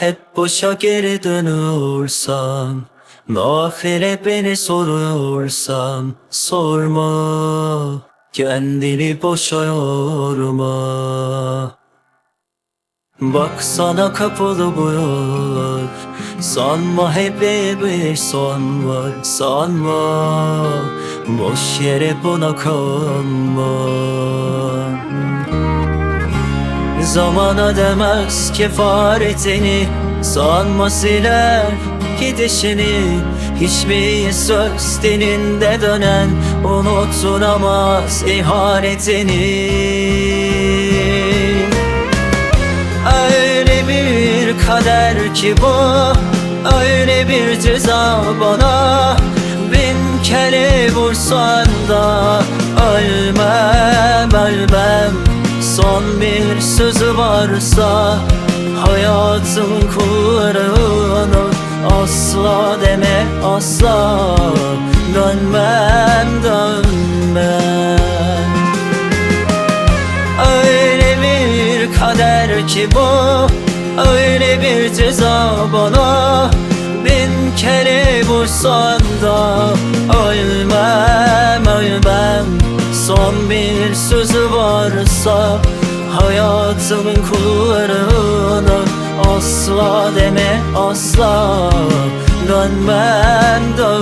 Hep boşa geri dönüyorsam Nafile beni soruyorsam Sorma. Kendini boşa yorma. Bak sana kapalı bu yollar. Sanma hep bir son var Sanma. Boş yere buna kalma Zamana demez kefaretini. Sanma siler gidişini Hiçbir söz dilinde dönen Unutulamaz ihanetini Öyle bir kader ki bu Öyle bir ceza bana. Bin kere vursan da Ölmem ölmem Son bir sözü varsa Hayatım kullarını Asla deme asla Dönmem dönmem. Öyle bir kader ki bu Öyle bir ceza bana. Bin kere vursan da Ölmem ölmem. Son bir sözü varsa Hayatımın kullarına Asla deme asla. Dönmem dönmem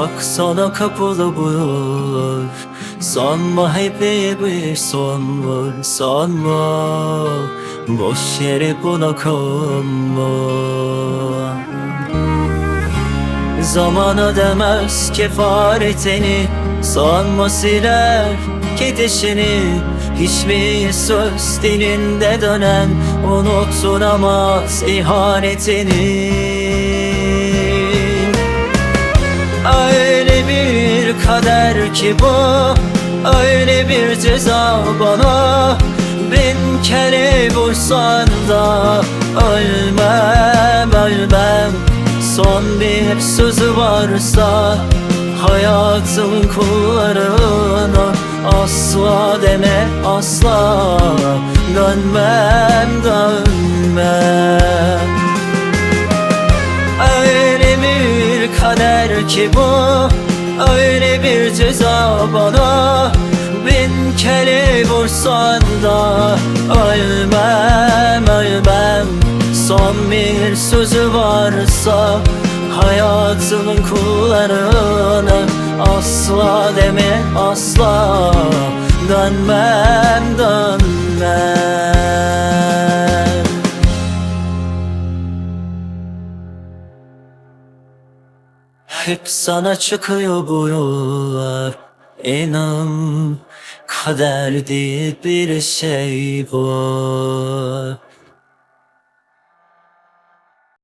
Bak sana kapalı bu yollar Sanma hep bir son var Sanma. Boş yere buna kalma. Zamana demez kefaretini Sanma siler gidişini Hiçbir söz dilinde dönen Unutulamaz ihanetini kader ki bu Öyle bir ceza bana. Bin kere vursan da Ölmem ölmem. Son bir sözü varsa Hayatımın kullarına Asla deme asla. Dönmem dönmem. Öyle bir kader ki bu Öyle bir ceza bana. Bin kere vursan da Ölmem ölmem. Son bir sözü varsa Hayatımın kullarına Asla deme asla. Dönmem dönmem Hep sana çıkıyor bu yollar. İnan kader diye bir şey var